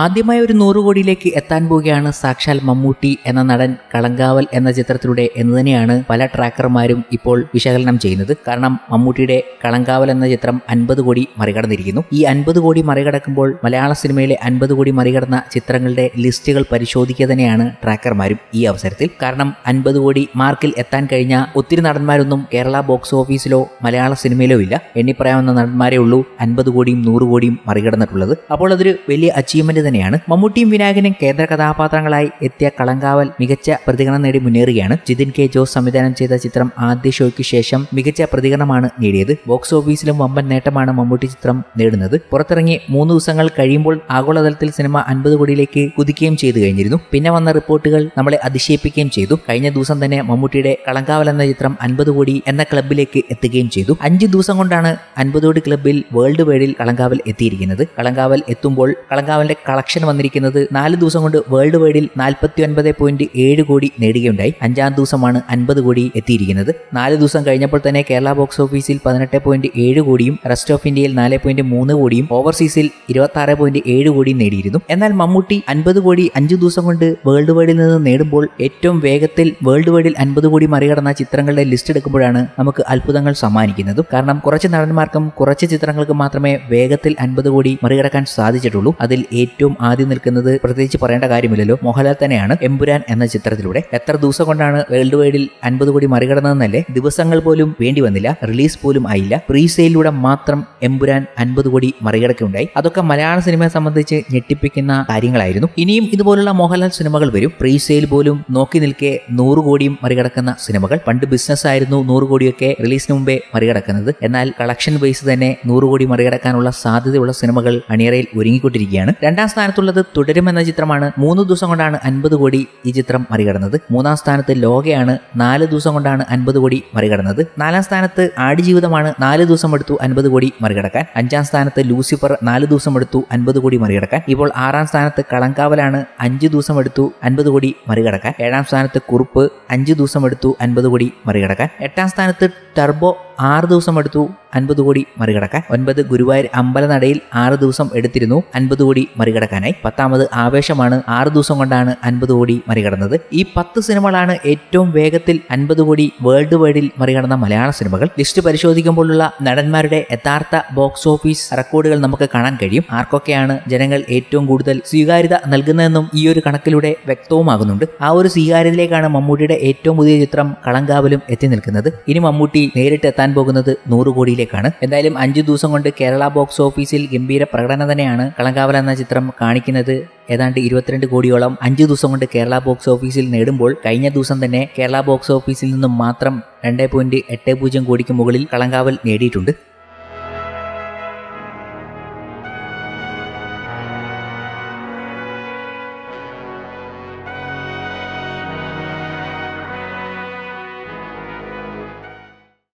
ആദ്യമായി ഒരു നൂറ് കോടിയിലേക്ക് എത്താൻ പോവുകയാണ് സാക്ഷാൽ മമ്മൂട്ടി എന്ന നടൻ കളങ്കാവൽ എന്ന ചിത്രത്തിലൂടെ എന്ന് തന്നെയാണ് പല ട്രാക്കർമാരും ഇപ്പോൾ വിശകലനം ചെയ്യുന്നത്. കാരണം മമ്മൂട്ടിയുടെ കളങ്കാവൽ എന്ന ചിത്രം അൻപത് കോടി മറികടന്നിരിക്കുന്നു. ഈ അൻപത് കോടി മറികടക്കുമ്പോൾ മലയാള സിനിമയിലെ അൻപത് കോടി മറികടന്ന ചിത്രങ്ങളുടെ ലിസ്റ്റുകൾ പരിശോധിക്കുക തന്നെയാണ് ട്രാക്കർമാരും ഈ അവസരത്തിൽ. കാരണം അൻപത് കോടി മാർക്കിൽ എത്താൻ കഴിഞ്ഞ ഒത്തിരി നടന്മാരൊന്നും കേരള ബോക്സ് ഓഫീസിലോ മലയാള സിനിമയിലോ ഇല്ല. എണ്ണി പറയാവുന്ന നടന്മാരേ ഉള്ളൂ. അൻപത് കോടിയും നൂറ് കോടിയും മറികടന്നിട്ടുള്ളത്. അപ്പോൾ അതൊരു വലിയ അച്ചീവ്മെന്റ് തന്നെയാണ്. മമ്മൂട്ടിയും വിനായകനും കേന്ദ്ര കഥാപാത്രങ്ങളായി എത്തിയ കളങ്കാവൽ മികച്ച പ്രതികരണം നേടി മുന്നേറുകയാണ്. ജിതിൻ കെ ജോസ് സംവിധാനം ചെയ്ത ചിത്രം ആദ്യ ഷോയ്ക്ക് ശേഷം മികച്ച പ്രതികരണമാണ് നേടിയത്. ബോക്സ് ഓഫീസിലും വമ്പൻ നേട്ടമാണ് മമ്മൂട്ടി ചിത്രം നേടുന്നത്. പുറത്തിറങ്ങി മൂന്ന് ദിവസങ്ങൾ കഴിയുമ്പോൾ ആഗോളതലത്തിൽ സിനിമ അൻപത് കോടിയിലേക്ക് കുതിക്കുകയും ചെയ്തു കഴിഞ്ഞിരുന്നു. പിന്നെ വന്ന റിപ്പോർട്ടുകൾ നമ്മളെ അതിശയിപ്പിക്കുകയും ചെയ്തു. കഴിഞ്ഞ ദിവസം തന്നെ മമ്മൂട്ടിയുടെ കളങ്കാവൽ എന്ന ചിത്രം അൻപത് കോടി എന്ന ക്ലബിലേക്ക് എത്തുകയും ചെയ്തു. അഞ്ച് ദിവസം കൊണ്ടാണ് അൻപത് കോടി ക്ലബിൽ വേൾഡ് വൈഡിൽ കളങ്കാവൽ എത്തിയിരിക്കുന്നത്. കളങ്കാവൽ എത്തുമ്പോൾ കളങ്കാവലിന്റെ കളക്ഷൻ വന്നിരിക്കുന്നത് നാല് ദിവസം കൊണ്ട് വേൾഡ് വൈഡിൽ നാൽപ്പത്തി ഒൻപത് പോയിന്റ് ഏഴ് കോടി നേടുകയുണ്ടായി. അഞ്ചാം ദിവസമാണ് അൻപത് കോടി എത്തിയിരിക്കുന്നത്. നാല് ദിവസം കഴിഞ്ഞപ്പോൾ തന്നെ കേരള ബോക്സ് ഓഫീസിൽ പതിനെട്ട് പോയിന്റ് ഏഴ് കോടിയും റെസ്റ്റ് ഓഫ് ഇന്ത്യയിൽ നാല് പോയിന്റ് മൂന്ന് കോടിയും ഓവർസീസിൽ ഇരുപത്തി ആറ് പോയിന്റ് ഏഴ് കോടിയും നേടിയിരുന്നു. എന്നാൽ മമ്മൂട്ടി അൻപത് കോടി അഞ്ച് ദിവസം കൊണ്ട് വേൾഡ് വൈഡിൽ നിന്ന് നേടുമ്പോൾ ഏറ്റവും വേഗത്തിൽ വേൾഡ് വൈഡിൽ അൻപത് കോടി മറികടന്ന ചിത്രങ്ങളുടെ ലിസ്റ്റ് എടുക്കുമ്പോഴാണ് നമുക്ക് അത്ഭുതങ്ങൾ സമ്മാനിക്കുന്നതും. കാരണം കുറച്ച് നടന്മാർക്കും കുറച്ച് ചിത്രങ്ങൾക്കും മാത്രമേ വേഗത്തിൽ അൻപത് കോടി മറികടക്കാൻ സാധിച്ചിട്ടുള്ളൂ. അതിൽ ആദ്യം നിൽക്കുന്നത് പ്രത്യേകിച്ച് പറയേണ്ട കാര്യമില്ലല്ലോ. മോഹൻലാൽ തന്നെയാണ് എമ്പുരാൻ എന്ന ചിത്രത്തിലൂടെ. എത്ര ദിവസം കൊണ്ടാണ് വേൾഡ് വൈഡിൽ അൻപത് കോടി മറികടന്നതെന്നല്ലേ? ദിവസങ്ങൾ പോലും വേണ്ടി വന്നില്ല. റിലീസ് പോലും ആയില്ല. പ്രീ സെയിലൂടെ മാത്രം എമ്പുരാൻ അൻപത് കോടി മറികടക്കുകയുണ്ടായി. അതൊക്കെ മലയാള സിനിമയെ സംബന്ധിച്ച് ഞെട്ടിപ്പിക്കുന്ന കാര്യങ്ങളായിരുന്നു. ഇനിയും ഇതുപോലുള്ള മോഹൻലാൽ സിനിമകൾ വരും. പ്രീസെയിൽ പോലും നോക്കി നിൽക്കെ നൂറ് കോടിയും മറികടക്കുന്ന സിനിമകൾ. പണ്ട് ബിസിനസ് ആയിരുന്നു നൂറ് കോടിയൊക്കെ റിലീസിന് മുമ്പേ മറികടക്കുന്നത്. എന്നാൽ കളക്ഷൻ ബേസ് തന്നെ നൂറ് കോടി മറികടക്കാനുള്ള സാധ്യതയുള്ള സിനിമകൾ അണിയറയിൽ ഒരുങ്ങിക്കൊണ്ടിരിക്കുകയാണ്. രണ്ടാം സ്ഥാനത്തുള്ളത് തുടരും എന്ന ചിത്രമാണ് മൂന്ന് ദിവസം കൊണ്ടാണ് അൻപത് കോടി ഈ ചിത്രം മറികടന്നത്. മൂന്നാം സ്ഥാനത്ത് ലോകയാണ് നാല് ദിവസം കൊണ്ടാണ് അൻപത് കോടി മറികടന്നത്. നാലാം സ്ഥാനത്ത് ആടുജീവിതമാണ് നാല് ദിവസം എടുത്തു അൻപത് കോടി മറികടക്കാൻ. അഞ്ചാം സ്ഥാനത്ത് ലൂസിഫർ നാല് ദിവസം എടുത്തു അൻപത് കോടി മറികടക്കാൻ. ഇപ്പോൾ ആറാം സ്ഥാനത്ത് കളങ്കാവലാണ് അഞ്ച് ദിവസം എടുത്തു അൻപത് കോടി മറികടക്കാൻ. ഏഴാം സ്ഥാനത്ത് കുറുപ്പ് അഞ്ച് ദിവസം എടുത്തു അൻപത് കോടി മറികടക്കാൻ. എട്ടാം സ്ഥാനത്ത് ടർബോ ആറ് ദിവസം എടുത്തു അൻപത് കോടി മറികടക്കാൻ. ഒൻപത് ഗുരുവായൂർ അമ്പലനടയിൽ ആറ് ദിവസം എടുത്തിരുന്നു അൻപത് കോടി മറികടക്കാനായി. പത്താമത് ആവേശമാണ് ആറ് ദിവസം കൊണ്ടാണ് അൻപത് കോടി മറികടന്നത്. ഈ പത്ത് സിനിമകളാണ് ഏറ്റവും വേഗത്തിൽ അൻപത് കോടി വേൾഡ് വൈഡിൽ മറികടന്ന മലയാള സിനിമകൾ. ലിസ്റ്റ് പരിശോധിക്കുമ്പോഴുള്ള നടന്മാരുടെ യഥാർത്ഥ ബോക്സ് ഓഫീസ് റെക്കോർഡുകൾ നമുക്ക് കാണാൻ കഴിയും. ആർക്കൊക്കെയാണ് ജനങ്ങൾ ഏറ്റവും കൂടുതൽ സ്വീകാര്യത നൽകുന്നതെന്നും ഈ ഒരു കണക്കിലൂടെ വ്യക്തവുമാകുന്നുണ്ട്. ആ ഒരു സ്വീകാര്യതയിലേക്കാണ് മമ്മൂട്ടിയുടെ ഏറ്റവും പുതിയ ചിത്രം കളങ്കാവലും എത്തി നിൽക്കുന്നത്. ഇനി മമ്മൂട്ടി നേരിട്ട് എത്താൻ പോകുന്നത് നൂറ് കോടിയിലേക്കാണ്. എന്തായാലും അഞ്ചു ദിവസം കൊണ്ട് കേരള ബോക്സ് ഓഫീസിൽ ഗംഭീര പ്രകടനം തന്നെയാണ് കളങ്കാവല എന്ന ചിത്രം കാണിക്കുന്നത്. ഏതാണ്ട് ഇരുപത്തിരണ്ട് കോടിയോളം അഞ്ചു ദിവസം കൊണ്ട് കേരള ബോക്സ് ഓഫീസിൽ നേടുമ്പോൾ കഴിഞ്ഞ ദിവസം തന്നെ കേരള ബോക്സ് ഓഫീസിൽ നിന്നും മാത്രം രണ്ട് പോയിന്റ് എട്ട് പൂജ്യം കോടിക്ക് മുകളിൽ കളങ്കാവൽ നേടിയിട്ടുണ്ട്.